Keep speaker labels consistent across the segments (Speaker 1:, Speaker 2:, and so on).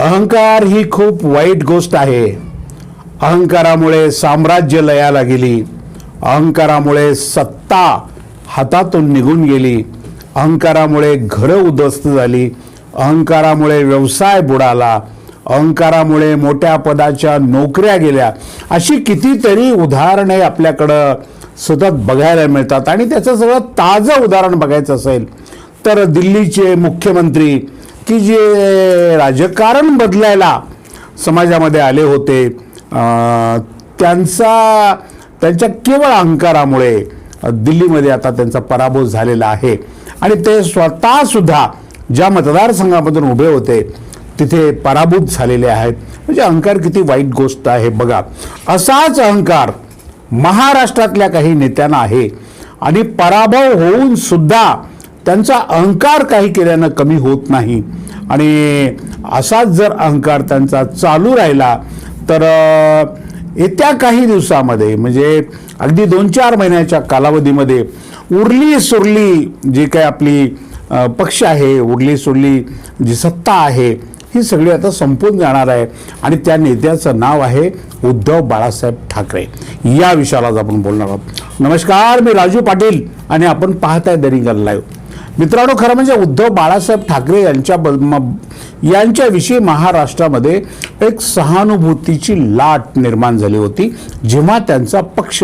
Speaker 1: अहंकार ही खूप वाईट गोष्ट आहे. अहंकारामुळे साम्राज्य लयाला गेली. अहंकारामुळे सत्ता हातातून निघून गेली. अहंकारामुळे घरं उद्ध्वस्त झाली. अहंकारामुळे व्यवसाय बुडाला. अहंकारामुळे मोठ्या पदाच्या नोकऱ्या गेल्या. अशी कितीतरी उदाहरणे आपल्याकडं सतत बघायला मिळतात. आणि त्याचं सगळं ताजं उदाहरण बघायचं असेल तर दिल्लीचे मुख्यमंत्री की जे राजकारण बदलायला समाजामध्ये आले होते त्यांचा त्यांच्या केवळ अहंकारामुळे दिल्लीमध्ये आता त्यांचा पराभव झालेला आहे. आणि ते स्वतःसुद्धा ज्या मतदारसंघामधून उभे होते तिथे पराभूत झालेले आहेत. म्हणजे अहंकार किती वाईट गोष्ट आहे बघा. असाच अहंकार महाराष्ट्रातल्या काही नेत्यांना आहे. आणि पराभव होऊन सुद्धा त्यांचा अहंकार काही केल्यानं कमी होत नाही. आणि असाच जर अहंकार त्यांचा चालू राहिला तर येत्या काही दिवसामध्ये म्हणजे अगदी दोन चार महिन्याच्या कालावधीमध्ये उरली सुरली जी काही आपली पक्ष आहे उरली सुरली जी सत्ता आहे ही सगळी आता संपून जाणार आहे. आणि त्या नेत्याचं नाव आहे उद्धव बाळासाहेब ठाकरे. या विषयाला आज आपण बोलणार आहोत. नमस्कार मी राजू पाटील आणि आपण पाहताय दरिंगल लाईव्ह. मित्रांनो खरं म्हणजे उद्धव बाळासाहेब ठाकरे यांच्या यांच्याविषयी महाराष्ट्रामध्ये एक सहानुभूतीची लाट निर्माण झाली होती जेव्हा त्यांचा पक्ष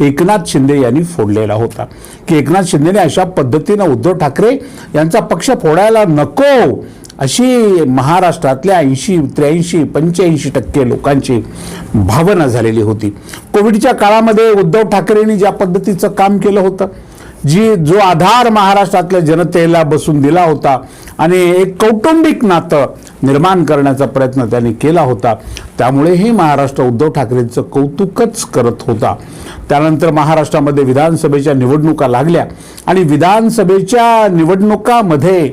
Speaker 1: एकनाथ शिंदे यांनी फोडलेला होता. की एकनाथ शिंदेने अशा पद्धतीनं उद्धव ठाकरे यांचा पक्ष फोडायला नको अशी महाराष्ट्रातल्या ऐंशी त्र्याऐंशी पंच्याऐंशी टक्के लोकांची भावना झालेली होती. कोविडच्या काळामध्ये उद्धव ठाकरेंनी ज्या पद्धतीचं काम केलं होतं जी जो आधार महाराष्ट्रातल्या जनतेला बसून दिला होता आणि एक कौटुंबिक नातं निर्माण करण्याचा प्रयत्न त्यांनी केला होता त्यामुळेही महाराष्ट्र उद्धव ठाकरेंचं कौतुकच करत होता. त्यानंतर महाराष्ट्रामध्ये विधानसभेच्या निवडणुका लागल्या आणि विधानसभेच्या निवडणुकामध्ये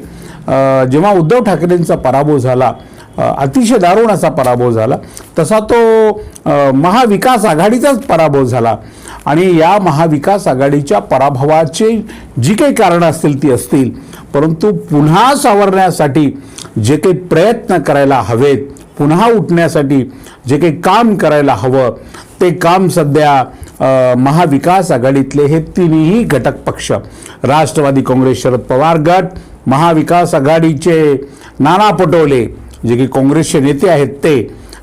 Speaker 1: जेव्हा उद्धव ठाकरेंचा पराभव झाला अतिशय दारुण असा पराभव झाला. तसा तो महाविकास आघाडीचाच पराभव झाला. आणि या महाविकास आघाडीच्या पराभवाचे जी काही कारणं असतील ती असतील. परंतु पुन्हा सावरण्यासाठी जे काही प्रयत्न करायला हवेत पुन्हा उठण्यासाठी जे काही काम करायला हवं ते काम सध्या महाविकास आघाडीतले हे तिन्ही घटक पक्ष राष्ट्रवादी काँग्रेस शरद पवार गट महाविकास आघाडीचे नाना पटोले जे की काँग्रेसचे नेते आहेत ते.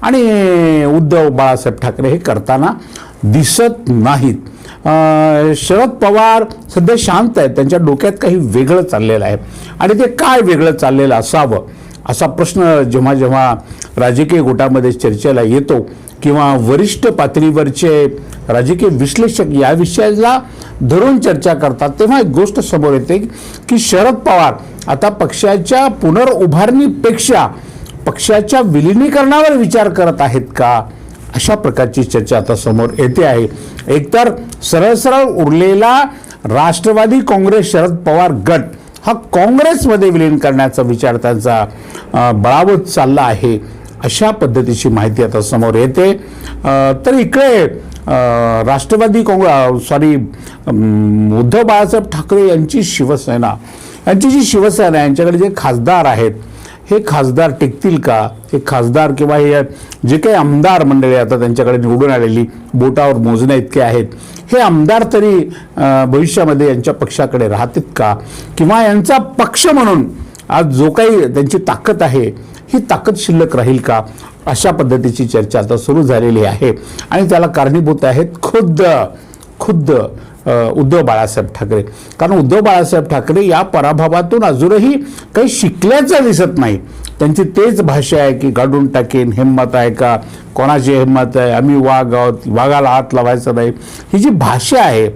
Speaker 1: आणि उद्धव बाळासाहेब ठाकरे हे करताना दिसत नाहीत. शरद पवार सध्या शांत आहेत. त्यांच्या डोक्यात काही वेगळं चाललेलं आहे. आणि ते काय वेगळं चाललेलं असावं असा प्रश्न जेव्हा जेव्हा राजकीय गोटामध्ये चर्चेला येतो किंवा वरिष्ठ पातळीवरचे राजकीय विश्लेषक या विषयाला धरून चर्चा करतात तेव्हा एक गोष्ट समोर येते की शरद पवार आता पक्षाच्या पुनर्उभारणीपेक्षा पक्षाच्या विलिनीकरणावर विचार करत आहेत का? अशा प्रकारची चर्चा आता समोर येते आहे. एकतर सरळ सरळ उरलेला राष्ट्रवादी काँग्रेस शरद पवार गट हा काँग्रेसमध्ये विलीन करण्याचा विचार त्यांचा बळावत चालला आहे. अशा पद्धतीची माहिती आता समोर येते. तर इकडे राष्ट्रवादी काँग्रेस सॉरी उद्धव बाळासाहेब ठाकरे यांची शिवसेना यांची जी शिवसेना आहे, यांच्याकडे जे खासदार आहेत हे खासदार टिकतील का? हे खासदार किंवा हे जे काही आमदार मंडळी आता त्यांच्याकडे निवडून आलेली बोटावर मोजण्या इतके आहेत हे आमदार तरी भविष्यामध्ये यांच्या पक्षाकडे राहतील का? किंवा यांचा पक्ष म्हणून आज जो काही त्यांची ताकद आहे ही ताकद शिल्लक राहील का? अशा पद्धतीची चर्चा आता सुरू झालेली आहे. आणि त्याला कारणीभूत आहेत खुद्द खुद्द. उद्धव बाळासाहेब ठाकरे. कारण उद्धव बाळासाहेब ठाकरे या पराभवातून अजूनही काही शिकल्याचं दिसत नाही. त्यांची तेच भाषा आहे की गाडून टाकेन हिंमत आहे का? कोणाची हिंमत आहे? आम्ही वाघ आहोत वाघाला हात लावायचा नाही. ही जी भाषा आहे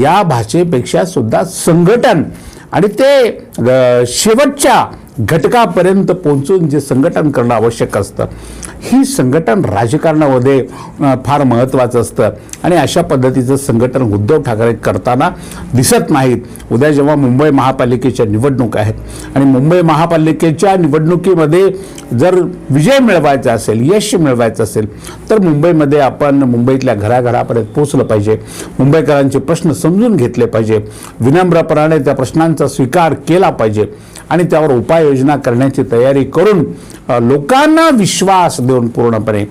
Speaker 1: या भाषेपेक्षा सुद्धा संघटन आणि ते शेवटच्या घटकापर्यंत पोहोचून जे संघटन करणं आवश्यक असतं ही संघटन राजकारणामध्ये फार महत्त्वाचं असतं. आणि अशा पद्धतीचं संघटन उद्धव ठाकरे करताना दिसत नाहीत. उद्या जेव्हा मुंबई महापालिकेच्या निवडणूक आहेत आणि मुंबई महापालिकेच्या निवडणुकीमध्ये जर विजय मिळवायचा असेल यश मिळवायचं असेल तर मुंबईमध्ये आपण मुंबईतल्या घराघरापर्यंत पोचलं पाहिजे. मुंबईकरांचे प्रश्न समजून घेतले पाहिजे. विनम्रपणाने त्या प्रश्नांचा स्वीकार केला पाहिजे. आणि त्यावर उपाय उपाययोजना करण्याची तयारी करून लोकांना विश्वास देऊन पूर्णपणे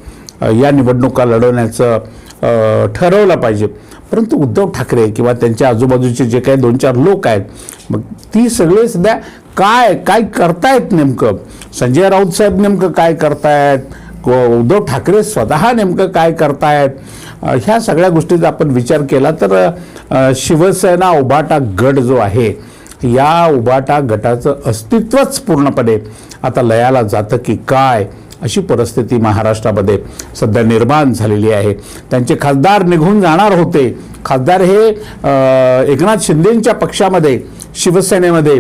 Speaker 1: या निवडणुका लढवण्याचं ठरवलं पाहिजे. परंतु उद्धव ठाकरे किंवा त्यांच्या आजूबाजूचे जे काही दोन चार लोक आहेत मग ती सगळे सध्या काय काय करतायत नेमकं? संजय राऊत साहेब नेमकं काय करतायत? उद्धव ठाकरे स्वतः नेमकं काय करतायत? ह्या सगळ्या गोष्टीचा आपण विचार केला तर शिवसेना उभाटा गट जो आहे या उभाटा गटाचं अस्तित्वच पूर्णपणे आता लयाला जातं की काय अशी परिस्थिती महाराष्ट्रामध्ये सध्या निर्माण झालेली आहे. त्यांचे खासदार निघून जाणार होते. खासदार हे एकनाथ शिंदेंच्या पक्षामध्ये शिवसेनेमध्ये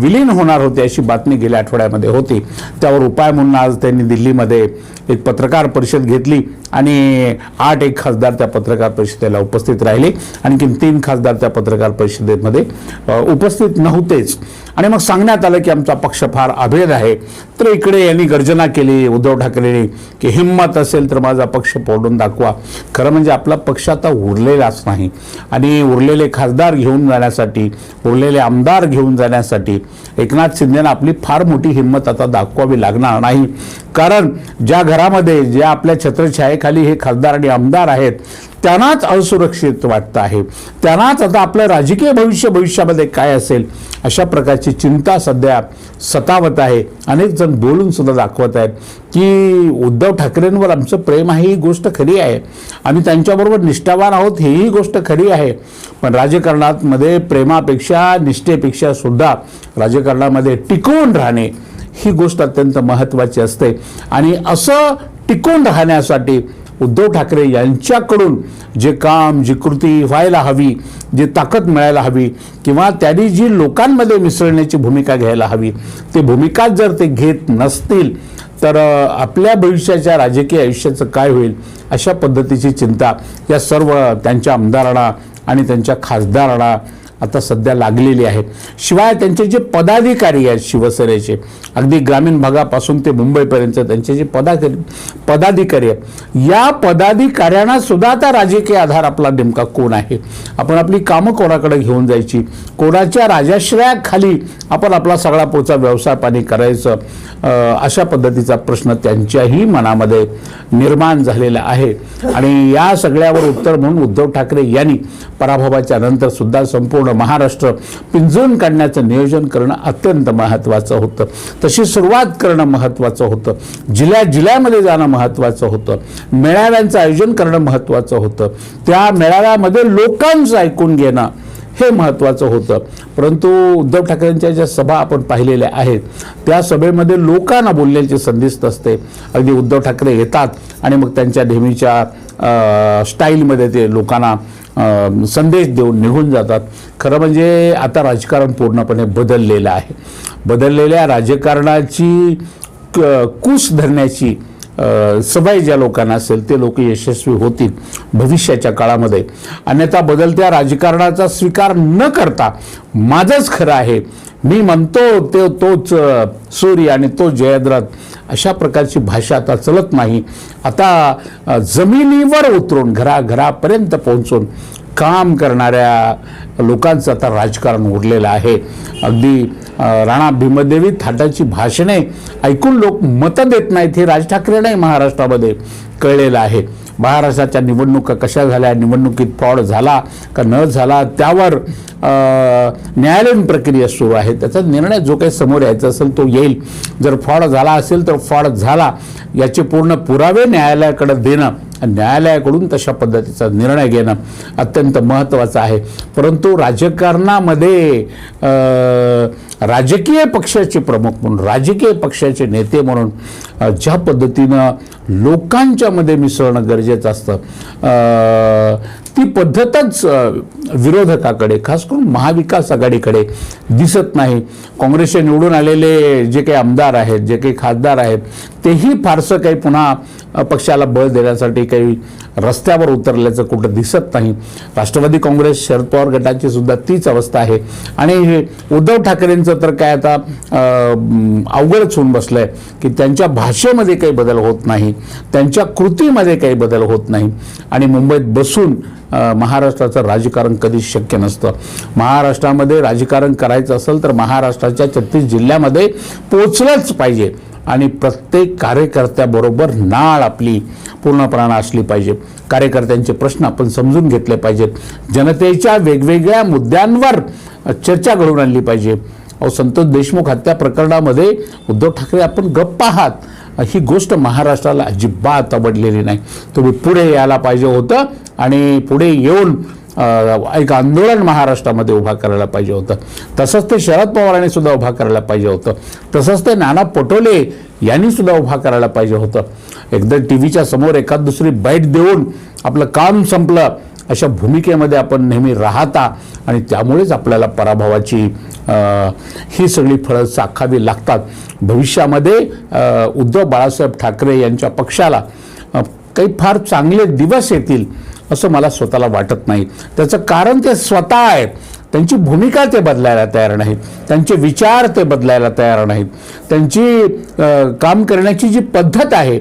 Speaker 1: विलीन होणार होते अशी बातमी गेल्या आठवड्यामध्ये होती. त्यावर उपाय म्हणून आज त्यांनी दिल्लीमध्ये एक पत्रकार परिषद घेतली आणि आठ एक खासदार त्या पत्रकार परिषदेला उपस्थित राहिले. आणखीन तीन खासदार त्या पत्रकार परिषदेमध्ये उपस्थित नव्हतेच. आणि मग सांगण्यात आलं की आमचा पक्ष फार अभेद आहे. तर इकडे यांनी गर्जना केली उद्धव ठाकरेंनी की हिंमत असेल तर माझा पक्ष फोडून दाखवा. खरं म्हणजे आपला पक्ष आता उरलेलाच नाही. आणि उरलेले खासदार घेऊन जाण्यासाठी उरले झालेले आमदार घेऊन जाण्यासाठी एकनाथ शिंदेना आपली फार मोठी हिंमत आता दाखवावी लागणार नाही. कारण ज्या घरामध्ये ज्या आपल्या छत्रछायेखाली हे खासदार आणि आमदार आहेत त्यांनाच असुरक्षित वाटतं आहे. त्यांनाच आता आपलं राजकीय भविष्य भविष्यामध्ये काय असेल अशा प्रकारची चिंता सध्या सतावत आहे. अनेक जण बोलून सुद्धा दाखवत आहेत की उद्धव ठाकरेंवर आमचं प्रेम आहे ही गोष्ट खरी आहे. आम्ही त्यांच्याबरोबर निष्ठावान आहोत हीही गोष्ट खरी आहे. पण राजकारणामध्ये प्रेमापेक्षा निष्ठेपेक्षा सुद्धा राजकारणामध्ये टिकून राहणे ही गोष्ट अत्यंत महत्त्वाची असते. आणि असं टिकून राहण्यासाठी उद्धव ठाकरे यांच्याकडून जे काम जी कृती व्हायला हवी जी ताकद मिळायला हवी किंवा त्यांनी जी लोकांमध्ये मिसळण्याची भूमिका घ्यायला हवी ती भूमिका जर ते घेत नसतील तर आपल्या भविष्याच्या राजकीय आयुष्याचं काय होईल अशा पद्धतीची चिंता या सर्व त्यांच्या आमदारांना आणि त्यांच्या खासदारांना आता सध्या लागलेली आहे शिवाय त्यांचे जे पदाधिकारी आहेत शिवसेनेचे अगदी ग्रामीण भागापासून ते मुंबईपर्यंत त्यांचे जे पदाधिकारी पदाधिकारी आहेत या पदाधिकाऱ्यांना सुद्धा आता राजकीय आधार आपला नेमका कोण आहे? आपण आपली कामं कोणाकडे घेऊन जायची? कोणाच्या राजाश्रयाखाली आपण आपला सगळा पोचा व्यवसाय पाणी करायचं? अशा पद्धतीचा प्रश्न त्यांच्याही मनामध्ये निर्माण झालेला आहे. आणि या सगळ्यावर उत्तर म्हणून उद्धव ठाकरे यांनी पराभवाच्या नंतर सुद्धा संपूर्ण महाराष्ट्र पिंजून काढण्याचं नियोजन करणं अत्यंत महत्त्वाचं होतं. तशी सुरुवात करणं महत्त्वाचं होतं. जिल्ह्या जिल्ह्यामध्ये जाणं महत्त्वाचं होतं. मेळाव्यांचं आयोजन करणं महत्त्वाचं होतं. त्या मेळाव्यामध्ये लोकांचं ऐकून घेणं हे महत्त्वाचं होतं. परंतु उद्धव ठाकरेंच्या ज्या सभा आपण पाहिलेल्या आहेत त्या सभेमध्ये लोकांना बोलण्याची संधीच नसते. अगदी उद्धव ठाकरे येतात आणि मग त्यांच्या नेहमीच्या स्टाईलमध्ये ते लोकांना संदेश देऊन निघून जातात. खरं म्हणजे आता राजकारण पूर्णपणे बदललेलं आहे. बदललेल्या राजकारणाची क- कूस धरण्याची सवय ज्या लोकांना असेल ते लोक यशस्वी होतील भविष्याच्या काळामध्ये. अन्यथा बदलत्या राजकारणाचा स्वीकार न करता माझंच खरं आहे मी म्हणतो ते तोच सूर्य आणि तो जयद्रथ अशा प्रकारची भाषा आता चलत नाही. आता जमिनीवर उतरून घराघरापर्यंत पोहोचून काम करणाऱ्या लोकांचं आता राजकारण उरलेलं आहे. अगदी राणा भीमदेवी थाटाची भाषणे ऐकून लोक मतं देत नाहीत हे राज ठाकरे नाही महाराष्ट्रामध्ये कळलेलं आहे. महाराष्ट्राच्या निवडणुका कशा झाल्या निवडणुकीत फ्रॉड झाला का न झाला त्यावर न्यायालयीन प्रक्रिया सुरू आहे. त्याचा निर्णय जो काही समोर यायचा असेल तो येईल. जर फ्रॉड झाला असेल तर फ्रॉड झाला. याचे पूर्ण पुरावे न्यायालयाकडे देणं न्यायालयाकडून तशा पद्धतीचा निर्णय घेणं अत्यंत महत्त्वाचं आहे. परंतु राजकारणामध्ये राजकीय पक्षाचे प्रमुख म्हणून राजकीय पक्षाचे नेते म्हणून ज्या पद्धतीनं लोकांच्यामध्ये मिसळणं गरजेचं असतं ती पद्धतच विरोधकाकडे खास करून महाविकास आघाडीकडे दिसत नाही. काँग्रेसचे निवडून आलेले जे काही आमदार आहेत जे काही खासदार आहेत तेही फारसं काही पुन्हा पक्षाला बळ देण्यासाठी काही रस्त्यावर उतरल्याचं कुठं दिसत नाही. राष्ट्रवादी काँग्रेस शरद पवार गटाची सुद्धा तीच अवस्था आहे. आणि हे उद्धव ठाकरेंचं तर काय आता अवघडच होऊन बसलं आहे की त्यांच्या भाषेमध्ये काही बदल होत नाही त्यांच्या कृतीमध्ये काही बदल होत नाही. आणि मुंबईत बसून महाराष्ट्राचं राजकारण कधीच शक्य नसतं. महाराष्ट्रामध्ये राजकारण करायचं असेल तर महाराष्ट्राच्या छत्तीस जिल्ह्यामध्ये पोचलंच पाहिजे आणि प्रत्येक कार्यकर्त्याबरोबर नाळ आपली पूर्णपणानं असली पाहिजे. कार्यकर्त्यांचे प्रश्न आपण समजून घेतले पाहिजेत. जनतेच्या वेगवेगळ्या मुद्द्यांवर चर्चा घडवून आणली पाहिजे. अहो संतोष देशमुख हत्या प्रकरणामध्ये उद्धव ठाकरे आपण गप्प आहात. ही गोष्ट महाराष्ट्राला अजिबात आवडलेली नाही. तुम्ही पुढे यायला पाहिजे होतं. आणि पुढे येऊन एक आंदोलन महाराष्ट्रामध्ये उभा करायला पाहिजे होतं. तसंच ते शरद पवारांनी सुद्धा उभा करायला पाहिजे होतं. तसंच ते नाना पटोले यांनी सुद्धा उभा करायला पाहिजे होतं. एकदा टी व्हीच्या समोर एखाद दुसरी बाईट देऊन आपलं काम संपलं अशा भूमिकेमध्ये आपण नेहमी राहता आणि त्यामुळेच आपल्याला पराभवाची ही सगळी फळं चाखावी लागतात. भविष्यामध्ये उद्धव बाळासाहेब ठाकरे यांच्या पक्षाला काही फार चांगले दिवस येतील असं मला स्वतःला वाटत नाही. त्याचं कारण ते स्वतः आहेत त्यांची भूमिका ते बदलायला तयार नाहीत. त्यांचे विचार ते बदलायला तयार नाहीत. त्यांची काम करण्याची जी पद्धत आहे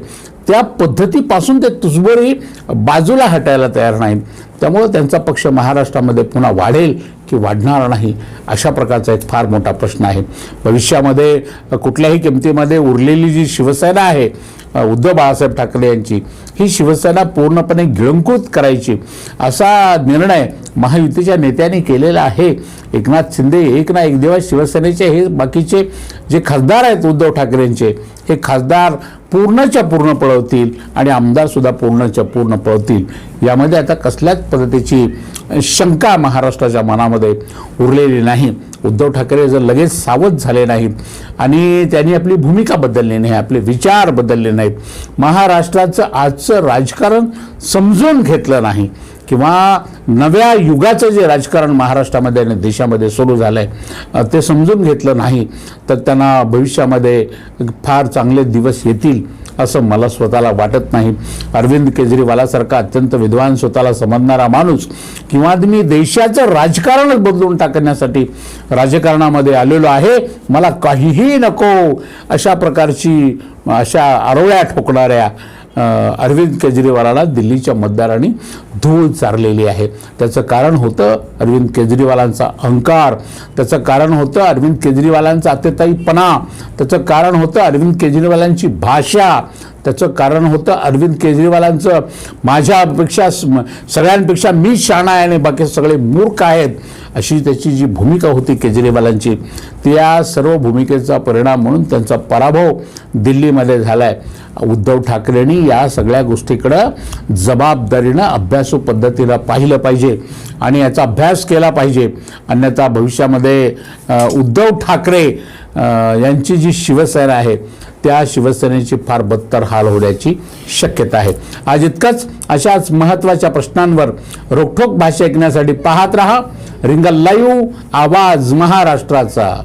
Speaker 1: त्या पद्धतीपासून ते तुझबरी बाजूला हटायला तयार नाहीत. त्यामुळं त्यांचा पक्ष महाराष्ट्रामध्ये पुन्हा वाढेल की वाढणार नाही अशा प्रकारचा एक फार मोठा प्रश्न आहे. भविष्यामध्ये कुठल्याही किमतीमध्ये उरलेली जी शिवसेना आहे उद्धव बाळासाहेब ठाकरे यांची ही शिवसेना पूर्णपणे गिळंकृत करायची असा निर्णय महायुतीच्या नेत्यांनी केलेला आहे. एकनाथ शिंदे एक ना एक दिवस शिवसेनेचे हे बाकीचे जे खासदार आहेत उद्धव ठाकरेंचे हे खासदार पूर्णच्या पूर्ण पळवतील आणि आमदारसुद्धा पूर्णच्या पूर्ण पळवतील. यामध्ये आता कसल्याच पद्धतीची शंका महाराष्ट्राच्या मनामध्ये उरलेली नाही. उद्धव ठाकरे जर लगेच सावध झाले नाहीत आणि त्यांनी आपली भूमिका बदलली नाही आपले विचार बदलले नाहीत महाराष्ट्राचं आजचं राजकारण समजून घेतलं नाही किंवा नव्या युगाचं जे राजकारण महाराष्ट्रामध्ये आणि देशामध्ये सुरू झालं आहे ते समजून घेतलं नाही तर त्यांना भविष्यामध्ये फार चांगले दिवस येतील असं मला स्वतःला वाटत नाही. अरविंद केजरीवालासारखा अत्यंत विद्वान स्वतःला समजणारा माणूस किंवा मी देशाचं राजकारणच बदलून टाकण्यासाठी राजकारणामध्ये आलेलो आहे मला काहीही नको अशा प्रकारची अशा आरोळ्या ठोकणाऱ्या अरविंद केजरीवालाला दिल्लीच्या मतदारांनी धूळ चारलेली आहे. त्याचं कारण होतं अरविंद केजरीवालांचा अहंकार. त्याचं कारण होतं अरविंद केजरीवालांचा अत्यताईपणा त्याचं कारण होतं अरविंद केजरीवालांची भाषा. त्याचं कारण होतं अरविंद केजरीवालांचं. माझ्यापेक्षा स- सगळ्यांपेक्षा मी शाणा आहे आणि बाकी सगळे मूर्ख आहेत अशी त्याची जी भूमिका होती केजरीवालांची त्या सर्व भूमिकेचा परिणाम म्हणून त्यांचा पराभव दिल्लीमध्ये झाला आहे उद्धव ठाकरेंनी या सगळ्या गोष्टीकडं जबाबदारीनं अभ्यासू पद्धतीनं पाहिलं पाहिजे आणि याचा अभ्यास केला पाहिजे. अन्यथा भविष्यामध्ये उद्धव ठाकरे यांची जी शिवसेना आहे त्या शिवसेनेची फार बदतर हाल होण्याची शक्यता आहे. आज इतकंच अशाच महत्त्वाच्या प्रश्नांवर रोखोक भाषा ऐकण्यासाठी पाहत रहा. रिंगल लाईव्ह आवाज महाराष्ट्राचा.